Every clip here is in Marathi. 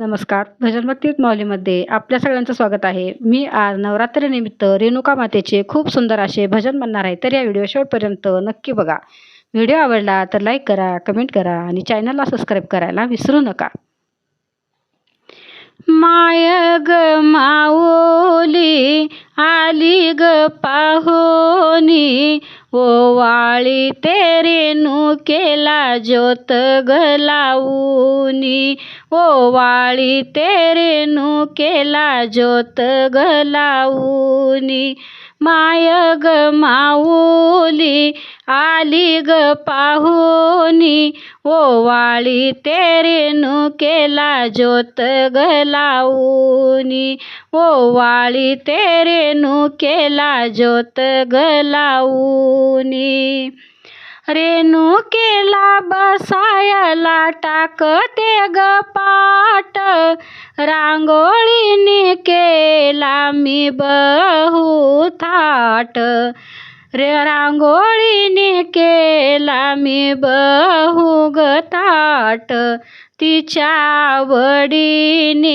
नमस्कार. भजन भक्तीत माऊलीमध्ये आपल्या सगळ्यांचं स्वागत आहे. मी आज नवरात्रीनिमित्त रेणुका मातेचे खूप सुंदर असे भजन म्हणणार आहे तर या व्हिडिओ शेवटपर्यंत नक्की बघा. व्हिडिओ आवडला तर लाईक करा कमेंट करा आणि चॅनलला सबस्क्राईब करायला विसरू नका. माय ग माऊली आली ग पाहोनी हो ओवाळी तेरे नु केला ज्योत गलाऊनी. हो ओवाळी तेरे नु केला ज्योत गलाऊनी. माय ग माऊली आली ग पाहुनी. ओवाळी तेरेनु केला ज्योत गलाऊनी ओवाळी तेरेनु केला ज्योत गलाऊनी रेणुकेला बसायला टाकते ग पाट. रांगोळीने केला मी बहु थाट. रे रांगोळीने केला मी बहु ग ताट. तिच्या आवडीने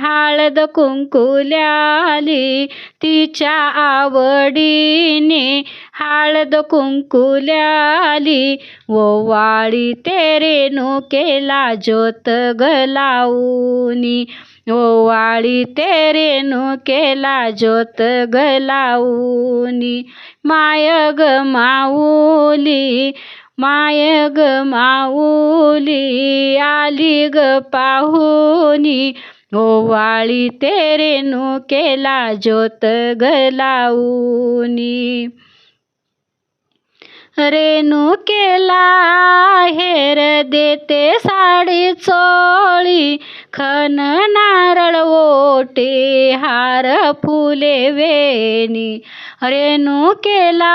हळद कुंकुल्याली तिच्या आवडीने हळद कुंकुल्याली ओवाळी तेरे नो केला ज्योत गलाऊनी ओवाळी तेरे नो केला ज्योत गलाऊनी माय ग माऊली माय ग माऊली आली ग पाहुनी. ओवाळी तेरे नु केला ज्योत गलाऊनी रेणू केला हेर देते साडी चोळी. खन नारळ ओटे हार फुले वेणी. रेणू केला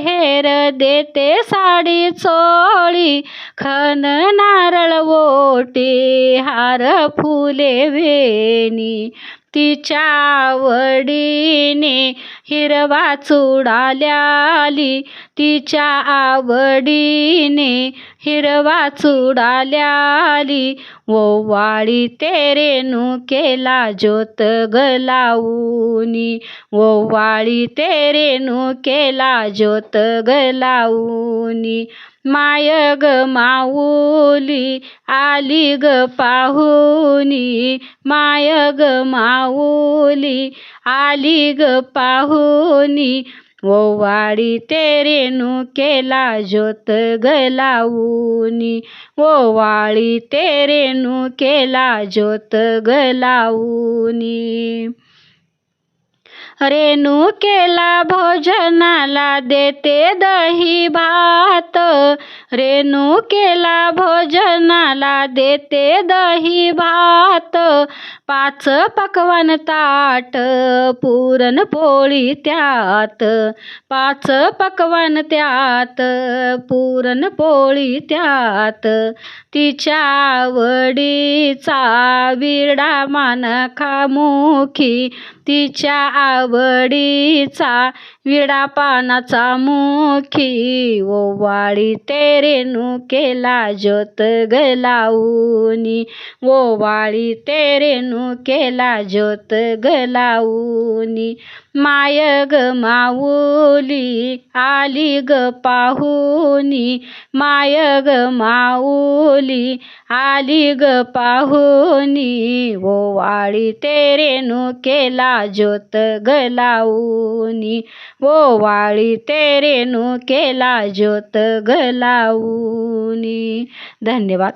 हेर देते साडी चोळी. खन नारळ ओटी हार फुले वेणी. तिच्या आवडीने हिरवा चुडाल्याली तिच्या आवडीने हिरवा चुडाल्याली ओवाळी तेरेनु केला ज्योत गलाऊनी. ओवाळी तेरेनु केला ज्योत गलाऊनी. माय ग माऊली आली ग पाहुनी. माय ग माऊली आली ग पाहुनी. ओवाळी तेरे नु केला ज्योत गलाऊनी. ओवाळी तेरे नु केला ज्योत गलाऊनी. रेणू केला भोजनाला देते दही भात. रेणू केला भोजनाला देते दही भात. पाच पकवान ताट पुरणपोळी त्यात. पाच पकवान त्यात पुरणपोळी त्यात. तिच्या आवडीचा विडा मान खामुखी तिच्या आवडीचा विडा पानाचा मुखी ओवाळी तेरेनु केला ज्योत गलाऊनी ओवाळी तेरेनु केला ज्योत गलाऊनी. माय ग माऊली आली ग पाहुनी. माय ग माऊली आली ग पाहुनी. ओवाळी तेरे नु केला ज्योत गलाऊनी. ओवाळी तेरे नु केला ज्योत गलाऊनी. धन्यवाद.